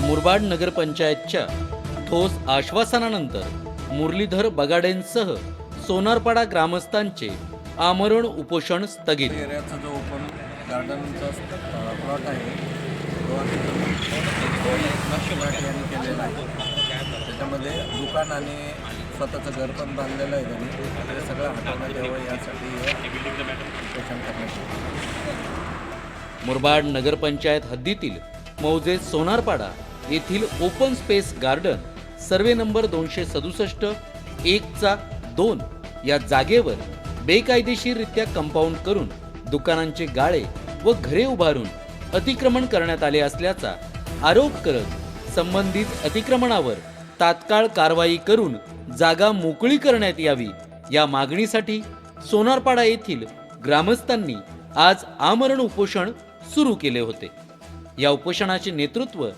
मुरबाड नगरपंचायतच्या ठोस आश्वासनानंतर मुरलीधर बगाडेंसह सोनारपाडा ग्रामस्थांचे आमरण उपोषण स्थगित. त्याच्यामध्ये दुकान स्वतःचं घर पण बांधलेलं आहे त्यांनी. ते सगळं हटवण्यात यावं यासाठी उपोषण करण्यात मुरबाड नगरपंचायत हद्दीतील मौजे सोनारपाडा येथील open space garden survey number दोनशे सदुसष्ट एकचा दोन या जागेवर बेकायदेशीररित्या कंपाऊंड करून दुकानांचे गाळे व घरे उभारून अतिक्रमण करण्यात आले असल्याचा आरोप करत संबंधित अतिक्रमणावर तात्काळ कारवाई करून जागा मोकळी करण्यात यावी. या मागणीसाठी सोनारपाडा येथील ग्रामस्थांनी आज आमरण उपोषण सुरू केले होते. या उपोषणाचे नेतृत्व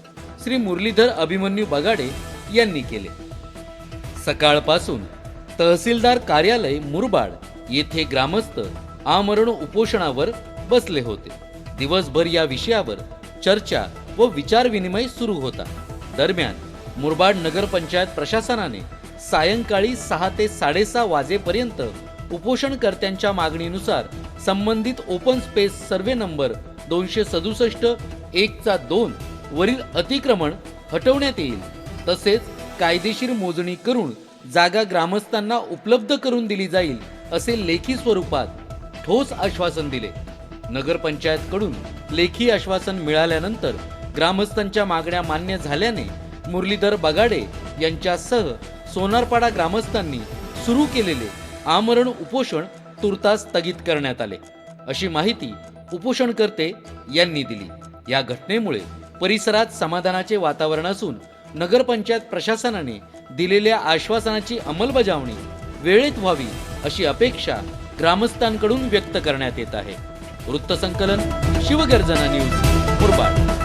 श्री मुरलीधर अभिमन्यू बगाडे यांनी केले. सकाळपासून तहसीलदार कार्यालय मुरबाड येथे ग्रामस्थ आमरण उपोषणावर बसले होते. दिवसभर या विषयावर चर्चा व विचारविनिमय सुरू होता. दरम्यान मुरबाड नगरपंचायत प्रशासनाने सायंकाळी सहा ते साडेसहा वाजेपर्यंत उपोषणकर्त्यांच्या मागणीनुसार संबंधित ओपन स्पेस सर्वे नंबर दोनशे सदुसष्ट एकचा दोन वरील अतिक्रमण हटवण्यात येईल. तसेच कायदेशीर मोजणी करून जागा ग्रामस्थांना उपलब्ध करून दिली जाईल असे लेखी स्वरूपात ठोस आश्वासन दिले. नगरपंचायतकडून लेखी आश्वासन मिळाल्यानंतर ग्रामस्थांच्या मागण्या मान्य झाल्याने मुरलीधर बगाडे यांच्यासह सोनारपाडा ग्रामस्थांनी सुरू केलेले आमरण उपोषण तुर्तास स्थगित करण्यात आले. अशी माहिती उपोषणकर्ते यांनी दिली. या घटनेमुळे परिसरात समाधानाचे वातावरण असून नगरपंचायत प्रशासनाने दिलेल्या आश्वासनाची अंमलबजावणी वेळेत व्हावी अशी अपेक्षा ग्रामस्थांकडून व्यक्त करण्यात येत आहे. वृत्तसंकलन शिवगर्जना न्यूज मुरबाड.